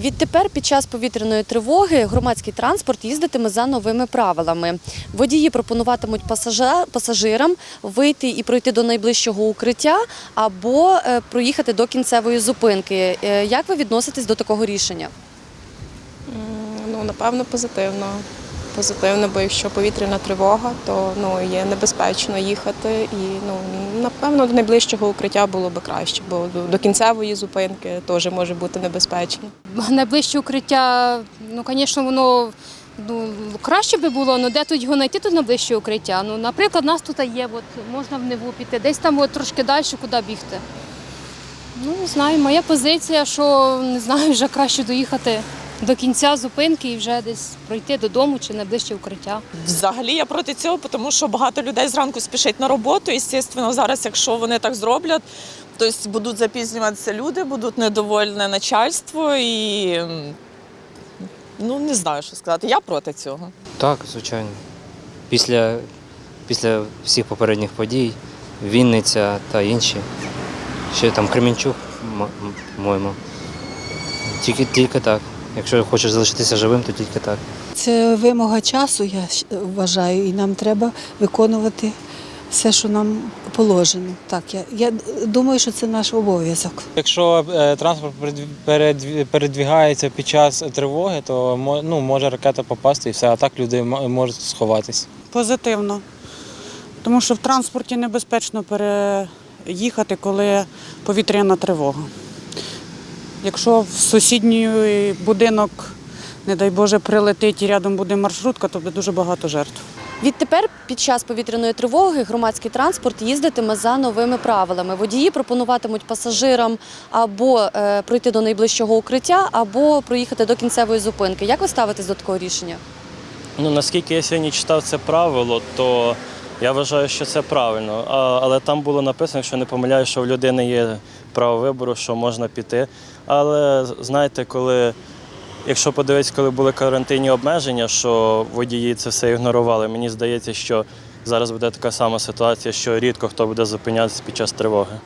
Відтепер під час повітряної тривоги громадський транспорт їздитиме за новими правилами. Водії пропонуватимуть пасажирам вийти і пройти до найближчого укриття або е, проїхати до кінцевої зупинки. Е, Як ви відноситесь до такого рішення? Ну, напевно, позитивно. Позитивно, бо якщо повітряна тривога, то ну, є небезпечно їхати. І ну, напевно, до найближчого укриття було би краще, бо до, кінцевої зупинки теж може бути небезпечно. найближче укриття, ну, звісно, воно ну, краще би було, але де тут його знайти, тут найближче укриття. Ну, наприклад, у нас тут є, от, можна в Неву піти, десь там от, трошки далі, куди бігти. Ну, не знаю, моя позиція, що не знаю, вже краще доїхати до кінця зупинки і вже десь пройти додому чи найближче укриття. Взагалі я проти цього, тому що багато людей зранку спішать на роботу. І, звісно, зараз, якщо вони так зроблять, то будуть запізнюватися люди, будуть недовольне начальство і ну не знаю, що сказати. Я проти цього. Так, звичайно. Після, після всіх попередніх подій, Вінниця та інші. Ще там м- по-моєму. Тільки, тільки так. Якщо хочеш залишитися живим, то тільки так. Це вимога часу, я вважаю, і нам треба виконувати все, що нам положено. Так, я, я думаю, що це наш обов'язок. Якщо е, транспорт передві- передві- передвігається під час тривоги, то ну, може ракета попасти і все, а так люди можуть сховатись. Позитивно. Тому що в транспорті небезпечно переїхати, коли повітряна тривога. Якщо в сусідній будинок, не дай Боже, прилетить і рядом буде маршрутка, то буде дуже багато жертв. Відтепер під час повітряної тривоги громадський транспорт їздитиме за новими правилами. Водії пропонуватимуть пасажирам або е, пройти до найближчого укриття, або проїхати до кінцевої зупинки. Як ви ставитесь до такого рішення? Ну, наскільки я сьогодні читав це правило, то я вважаю, що це правильно. Але там було написано, якщо не помиляю, що в людини є право вибору, що можна піти. Але знаєте, коли, якщо подивитися, коли були карантинні обмеження, що водії це все ігнорували, мені здається, що зараз буде така сама ситуація, що рідко хто буде зупинятися під час тривоги.